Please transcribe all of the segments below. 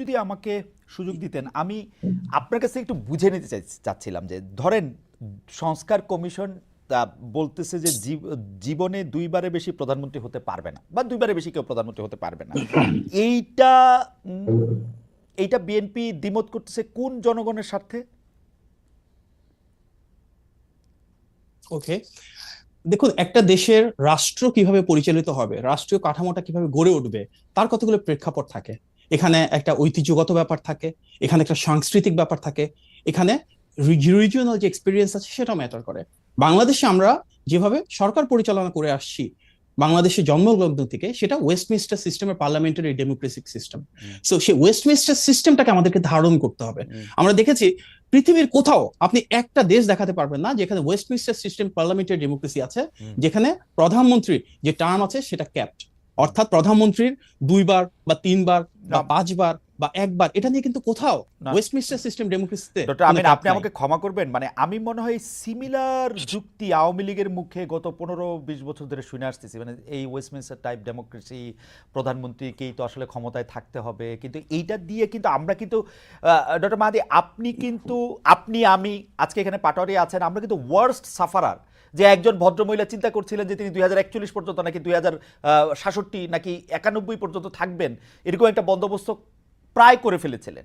যদি আমাকে সুযোগ দিতেন, আমি আপনার কাছে একটু বুঝে নিতে চাচ্ছিলাম যে, ধরেন, সংস্কার কমিশন বলতেছে যে জীবনে দুইবারে বেশি প্রধানমন্ত্রী হতে পারবে না, বা দুইবারে বেশি কেউ প্রধানমন্ত্রী হতে পারবে না। এইটা এইটা বিএনপি দ্বিমত করতেছে কোন জনগণের স্বার্থে? ওকে। দেখুন, একটা দেশের রাষ্ট্র কীভাবে পরিচালিত হবে, রাষ্ট্রীয় কাঠামোটা কীভাবে গড়ে উঠবে, তার কতগুলো প্রেক্ষাপট থাকে। এখানে একটা ঐতিহ্যগত ব্যাপার থাকে এখানে একটা সাংস্কৃতিক ব্যাপার থাকে এখানে রিজিওনাল যে এক্সপিরিয়েন্স আছে সেটা ম্যাটার করে। বাংলাদেশে আমরা যেভাবে সরকার পরিচালনা করে আসছি বাংলাদেশের জন্মলগ্ন থেকে সেটা ওয়েস্টমিনিস্টার সিস্টেমের পার্লামেন্টারি ডেমোক্রেসিক সিস্টেম। সো সেই ওয়েস্টমিনিস্টার সিস্টেমটাকে আমাদেরকে ধারণ করতে হবে। আমরা দেখেছি পৃথিবীর কোথাও আপনি একটা দেশ দেখাতে পারবেন না যেখানে ওয়েস্টমিনিস্টার সিস্টেম পার্লামেন্টারি ডেমোক্রেসি আছে যেখানে প্রধানমন্ত্রী যে টার্ম আছে সেটা ক্যাপড অর্থাৎ প্রধানমন্ত্রীর দুইবার বা তিনবার বা পাঁচবার বা একবার এটা নিয়ে কিন্তু কোথাও। ওয়েস্টমিনিস্টার সিস্টেম ডেমোক্রেসিতে ডক্টর আমিন আপনি আমাকে ক্ষমা করবেন? মানে আমি মনে হয় সিমিলার যুক্তি আওয়ামী লীগের মুখে গত পনেরো বিশ বছর ধরে শুনে আসতেছি। মানে এই ওয়েস্টমিনিস্টার টাইপ ডেমোক্রেসি প্রধানমন্ত্রীকেই তো আসলে ক্ষমতায় থাকতে হবে। কিন্তু এইটা দিয়ে কিন্তু আমরা কিন্তু ডক্টর মাহাদি আপনি কিন্তু আপনি আমি আজকে এখানে পাটোয়ারি আছেন আমরা কিন্তু ওয়ার্স্ট সাফারার যে একজন ভদ্রমহিলা চিন্তা করছিলেন যে তিনি দুই হাজার একচল্লিশ পর্যন্ত নাকি দুই হাজার সাতষট্টি নাকি একানব্বই পর্যন্ত থাকবেন, এরকম একটা বন্দোবস্ত প্রায় করে ফেলেছিলেন।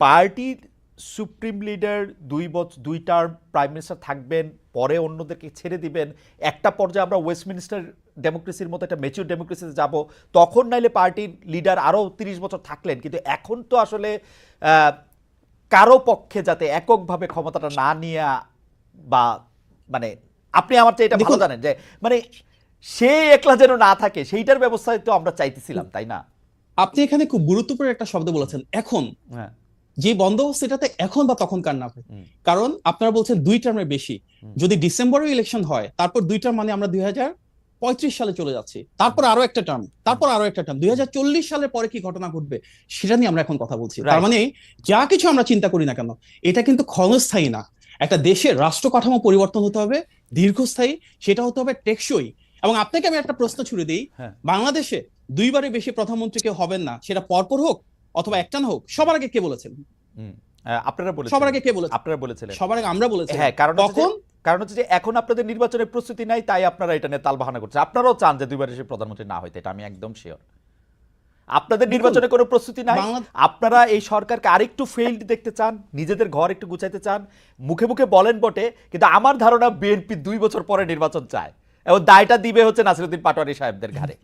পার্টির সুপ্রিম লিডার দুই বছর দুই টার্ম প্রাইম মিনিস্টার থাকবেন, পরে অন্যদেরকে ছেড়ে দিবেন, একটা পর্যায়ে আমরা ওয়েস্টমিনিস্টার ডেমোক্রেসির মতো একটা মেচিউর ডেমোক্রেসিতে যাব, তখন নাইলে পার্টির লিডার আরও তিরিশ বছর থাকলেন, কিন্তু এখন তো আসলে কারও পক্ষে যাতে এককভাবে ক্ষমতাটা না নিয়ে বা মানে আপনি আমার চেয়ে এটা ভালো জানেন যে মানে সে একলা যেন না থাকে সেইটার ব্যবস্থায় তো আমরা চাইতেছিলাম তাই না? আপনি এখানে খুব গুরুত্বপূর্ণ একটা শব্দ বলেছেন এখন। হ্যাঁ। যে বন্দোবস্ত এটাতে এখন বা তখনকার না হয়। কারণ আপনারা বলছেন দুই টার্মের বেশি। যদি ডিসেম্বরে ইলেকশন হয় তারপর দুই টার্ম মানে আমরা দুই হাজার পঁয়ত্রিশ সালে চলে যাচ্ছি। তারপর আরও একটা টার্ম তারপর আরও একটা টার্ম দুই হাজার চল্লিশ সালের পরে কি ঘটনা ঘটবে সেটা নিয়ে আমরা এখন কথা বলছি। তার মানে যা কিছু আমরা চিন্তা করি না কেন এটা কিন্তু ক্ষণস্থায়ী না। একটা দেশের রাষ্ট্র কাঠামো পরিবর্তন হতে হবে দীর্ঘস্থায়ী সেটা হতে হবে টেকসই। এবং আপনাকে আমি একটা প্রশ্ন ছুড়ে দিই হ্যাঁ। বাংলাদেশে দুইবারে বেশি প্রধানমন্ত্রী কেউ হবেন না সেটা পরপর হোক অথবা একটান হোক সবার আগে কে বলেছেন? আপনারা বলেছেন সবার আগে কে বলেছেন? আপনারা বলেছিলেন। সবার আগে আমরা বলেছি হ্যাঁ কারণ তখন কারণ হচ্ছে যে এখন আপনাদের নির্বাচনের প্রস্তুতি নাই তাই আপনারা এটা নিয়ে তালবাহানা করছেন। আপনারাও চান যে দুইবার এসে প্রধানমন্ত্রী না হইতে এটা আমি একদম শিওর আপনাদের নির্বাচনে কোনো প্রস্তুতি নাই। আপনারা এই সরকারকে আরেকটু ফেইল্ড দেখতে চান নিজেদের ঘর একটু গুছাইতে চান মুখে মুখে বলেন বটে কিন্তু আমার ধারণা বিএনপি দুই বছর পরে নির্বাচন চায়। এবং দায়টা দিবে হচ্ছে নাসিরুদ্দিন পাটোয়ারি সাহেবদের ঘাড়ে।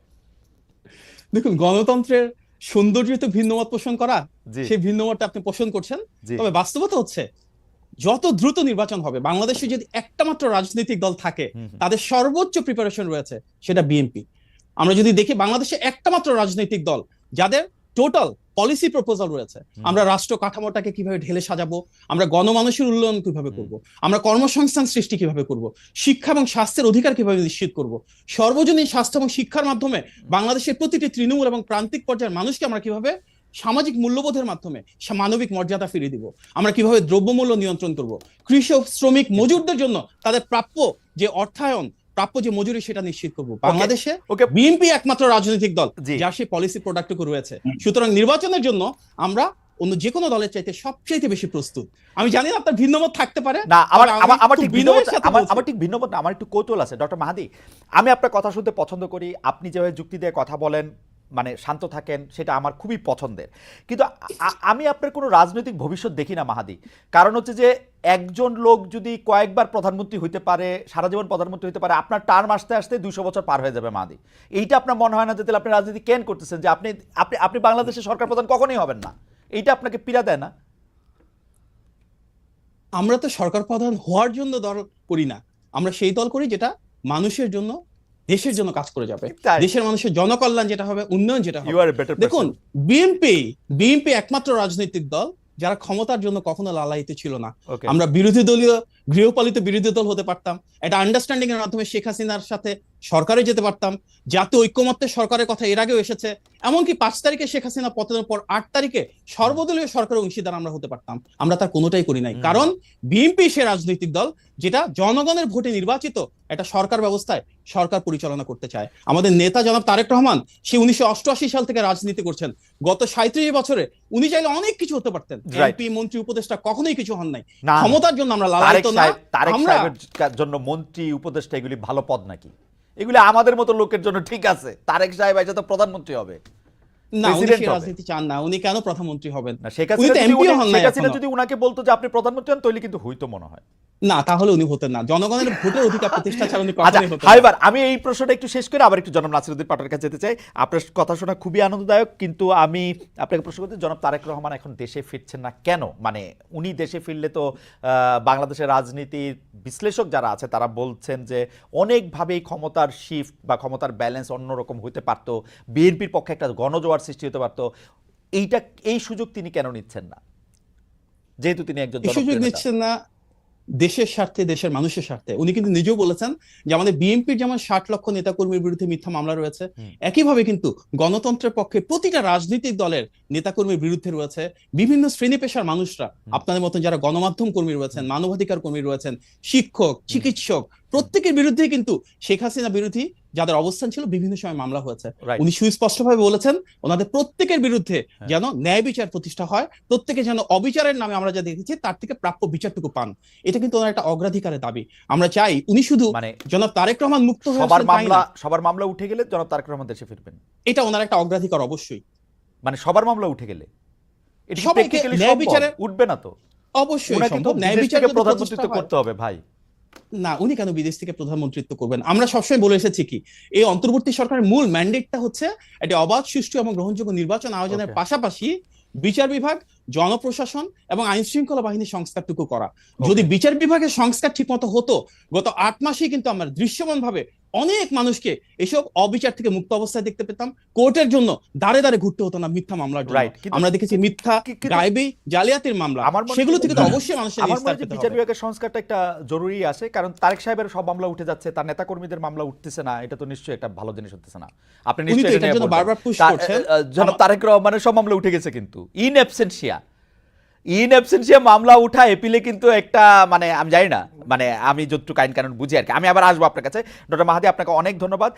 দেখুন গণতন্ত্রের সৌন্দর্য তো ভিন্নমত পোষণ করা সেই ভিন্নমতটা আপনি পোষণ করছেন। তবে বাস্তবতা হচ্ছে যত দ্রুত নির্বাচন হবে বাংলাদেশে যদি একটা মাত্র রাজনৈতিক দল থাকে। তাদের সর্বোচ্চ প্রিপারেশন রয়েছে সেটা বিএনপি। আমরা যদি দেখি বাংলাদেশে একটা মাত্র রাজনৈতিক দল যাদের টোটাল পলিসি প্রপোজাল রয়েছে আমরা রাষ্ট্র কাঠামোটাকে কীভাবে ঢেলে সাজাবো আমরা গণমানুষের উন্নয়ন কীভাবে করব আমরা কর্মসংস্থান সৃষ্টি কীভাবে করব শিক্ষা এবং স্বাস্থ্যের অধিকার কীভাবে নিশ্চিত করব সর্বজনীন স্বাস্থ্য এবং শিক্ষার মাধ্যমে বাংলাদেশের প্রতিটি তৃণমূল এবং প্রান্তিক পর্যায়ের মানুষকে আমরা কীভাবে সামাজিক মূল্যবোধের মাধ্যমে মানবিক মর্যাদা ফিরিয়ে দিব আমরা কীভাবে দ্রব্যমূল্য নিয়ন্ত্রণ করব কৃষক শ্রমিক মজুরদের জন্য তাদের প্রাপ্য যে অর্থায়ন প্রাপ্য যে মজুরি সেটা নিশ্চিত করব। বাংলাদেশে বিএনপি একমাত্র রাজনৈতিক দল যা যার সেই পলিসি প্রোডাক্টটুকু রয়েছে। সুতরাং নির্বাচনের জন্য আমরা অন্য যে কোনো দলের চাইতে সবচাইতে বেশি প্রস্তুত। আমি জানি আপনার ভিন্ন মত থাকতে পারে না আমার আমার ঠিক ভিন্ন ভিন্নমত আমার ঠিক ভিন্নমত না আমার একটু কৌতূহল আছে। ডক্টর মাহাদি আমি আপনার কথা শুনতে পছন্দ করি আপনি যেভাবে যুক্তি দিয়ে কথা বলেন মানে শান্ত থাকেন, সেটা আমার খুবই পছন্দের। কিন্তু আমি আপনার কোনো রাজনৈতিক ভবিষ্যৎ দেখি না, মাহাদি। কারণ হচ্ছে যে, একজন লোক যদি কয়েকবার প্রধানমন্ত্রী হইতে পারে, সারা জীবন প্রধানমন্ত্রী হইতে পারে, আপনার টার্ম আসতে আসতে দুশো বছর পার হয়ে যাবে, মাহাদি। এইটা আপনার মনে হয় না যে, তাহলে আপনি রাজনীতি কেন করতেছেন? যে আপনি আপনি আপনি বাংলাদেশের সরকার প্রধান কখনোই হবেন না। এইটা আপনাকে পীড়া দেয় না? আমরা তো সরকার প্রধান হওয়ার জন্য দল করি না। আমরা সেই দল করি যেটা মানুষের জন্য দেশের জন্য কাজ করে যাবে। দেশের মানুষের জনকল্যাণ যেটা হবে উন্নয়ন যেটা হবে। দেখুন বিএনপি বিএনপি একমাত্র রাজনৈতিক দল যারা ক্ষমতার জন্য কখনো লালায়িত ছিল না। আমরা বিরোধী দলীয় গৃহপালিত বিরোধী দল হতে পারতাম। এটা আন্ডারস্ট্যান্ডিং এর মাধ্যমে শেখ হাসিনার সাথে সরকারে যেতে পারতাম জাতীয় ঐক্যমত্যের সরকারের কথা এর আগেও এসেছে এমনকি পাঁচ তারিখে শেখ হাসিনা পতনের পর আট তারিখে সর্বদলীয় সরকারের অংশীদার আমরা হতে পারতাম। আমরা তার কোনোটাই করি নাই। কারণ বিএনপি সে রাজনৈতিক দল যেটা জনগণের ভোটে নির্বাচিত একটা সরকার ব্যবস্থায় সরকার পরিচালনা করতে চায়। আমাদের নেতা জনাব তারেক রহমান সে উনিশশো অষ্টআশি সাল থেকে রাজনীতি করছেন। গত সাঁত্রিশ বছরে উনি চাইলে অনেক কিছু হতে পারতেন. এমপি মন্ত্রী উপদেষ্টা কখনোই কিছু হন নাই। ক্ষমতার জন্য আমরা লালায়িত না তারেক সাহেবের জন্য মন্ত্রী উপদেষ্টা এগুলি ভালো পদ নাকি? এগুলি আমাদের মতো লোকের জন্য ঠিক আছে তারেক সাহেব এসে তো প্রধানমন্ত্রী হবে না উনি। রাজনীতি চান না উনি কেন প্রধানমন্ত্রী হবেন না শেখ হাসিনা। যদি উনাকে বলতো যে আপনি প্রধানমন্ত্রী হন তাহলে কিন্তু হইতো মনে হয় না তাহলে উনি হতেন না। জনগণের ভোটের অধিকার প্রতিষ্ঠা ছাড়া উনি আচ্ছা কখনোই হতেন আমি এই প্রশ্নটা একটু শেষ করে আবার একটু জনাব নাসিরুদ্দিন পাটোয়ার কাছে যেতে চাই। আপনার কথা শোনা খুবই আনন্দদায়ক কিন্তু আমি আপনাকে প্রশ্ন করতে জনাব তারেক রহমান এখন দেশে ফিরছেন না কেন? মানে উনি দেশে ফিরলে তো বাংলাদেশের রাজনীতির বিশ্লেষক যারা আছে তারা বলছেন যে অনেকভাবেই ক্ষমতার শিফট বা ক্ষমতার ব্যালেন্স অন্যরকম হতে পারতো বিএনপির পক্ষে একটা গণজোয়ার সৃষ্টি হতে পারতো। এইটা এই সুযোগ তিনি কেন নিচ্ছেন না? যেহেতু তিনি একজন সুযোগ নিচ্ছেন না দেশের স্বার্থে দেশের মানুষের স্বার্থে। উনি কিন্তু নিজেও বলেছেন যে আমাদের বিএনপির যেমন ষাট লক্ষ নেতাকর্মীর বিরুদ্ধে মিথ্যা মামলা রয়েছে একইভাবে কিন্তু গণতন্ত্রের পক্ষে প্রতিটা রাজনৈতিক দলের নেতাকর্মীর বিরুদ্ধে রয়েছে বিভিন্ন শ্রেণি পেশার মানুষরা আপনাদের মতন যারা গণমাধ্যম কর্মী রয়েছেন মানবাধিকার কর্মী রয়েছেন শিক্ষক চিকিৎসক প্রত্যেকের বিরুদ্ধে কিন্তু শেখ হাসিনা বিরোধী যাদের অবস্থান ছিল বিভিন্ন সময় মামলা হয়েছে. উনি সুস্পষ্টভাবে বলেছেন ওনাদের প্রত্যেকের বিরুদ্ধে হ্যাঁ। যেন ন্যায় বিচার প্রতিষ্ঠা হয় প্রত্যেকে যেন অবিচারের নামে আমরা যা দেখেছি তার থেকে প্রাপ্য বিচারটুকু পান। এটা কিন্তু ওনার একটা অগ্রাধিকারের দাবি। আমরা চাই উনি শুধু মানে জনাব তারেক রহমান মুক্ত সবার মামলা সবার মামলা উঠে গেলে জনাব তারেক রহমান দেশে ফিরবেন। এটা ওনার একটা অগ্রাধিকার অবশ্যই। মানে সবার মামলা উঠে গেলে। এটা সবাইকে ন্যায়? বিচারের- উঠবে না তো। অবশ্যই সম্ভব। ন্যায় বিচার প্রতিষ্ঠা হয়- করতে হবে ভাই। না উনি কেন বিদেশ থেকে প্রধানমন্ত্রিত্ব করবেন? আমরা সবসময় বলে এসেছি কি এই অন্তর্বর্তী সরকারের মূল ম্যান্ডেটটা হচ্ছে একটি অবাধ সুষ্ঠু এবং গ্রহণযোগ্য নির্বাচন আয়োজনের পাশাপাশি বিচার বিভাগ জনপ্রশাসন এবং আইন শৃঙ্খলা বাহিনীর সংস্কারটুকু করা। যদি বিচার বিভাগের সংস্কার ঠিক মতো হতো গত আট মাসেই কিন্তু আমরা দৃশ্যমান ভাবে অনেক মানুষকে এসব অবিচার থেকে মুক্ত অবস্থায় দেখতে পেতাম। কোর্টের জন্য দাঁড়ে দাঁড়ে ঘুরতে হতো না মিথ্যা মামলার জন্য। আমরা দেখেছি মিথ্যা গায়েবী জালিয়াতির মামলা। আমার সেগুলো থেকে তো অবশ্যই মানুষের আমার মনে হয় বিচার বিভাগের সংস্কারটা একটা জরুরি আছে কারণ তারেক সাহেবের সব মামলা উঠে যাচ্ছে তার নেতা কর্মীদের মামলা উঠতেছে না এটা তো নিশ্চয়ই একটা ভালো জিনিস হতেছে না। আপনি নিশ্চয়ই বারবার তা- করছেন। জনাব তারেক রহমানের সব মামলা উঠে গেছে কিন্তু ইন অ্যাবসেন্সিয়া ইন অ্যাবসেন্সিয়া মামলা উঠা এপিলে কিন্তু একটা মানে আমি জানি না মানে আমি যতটুকু আইন কানুন বুঝি আর কি। আমি আবার আসব আপনার কাছে। ডক্টর মাহাদি আপনাকে অনেক ধন্যবাদ।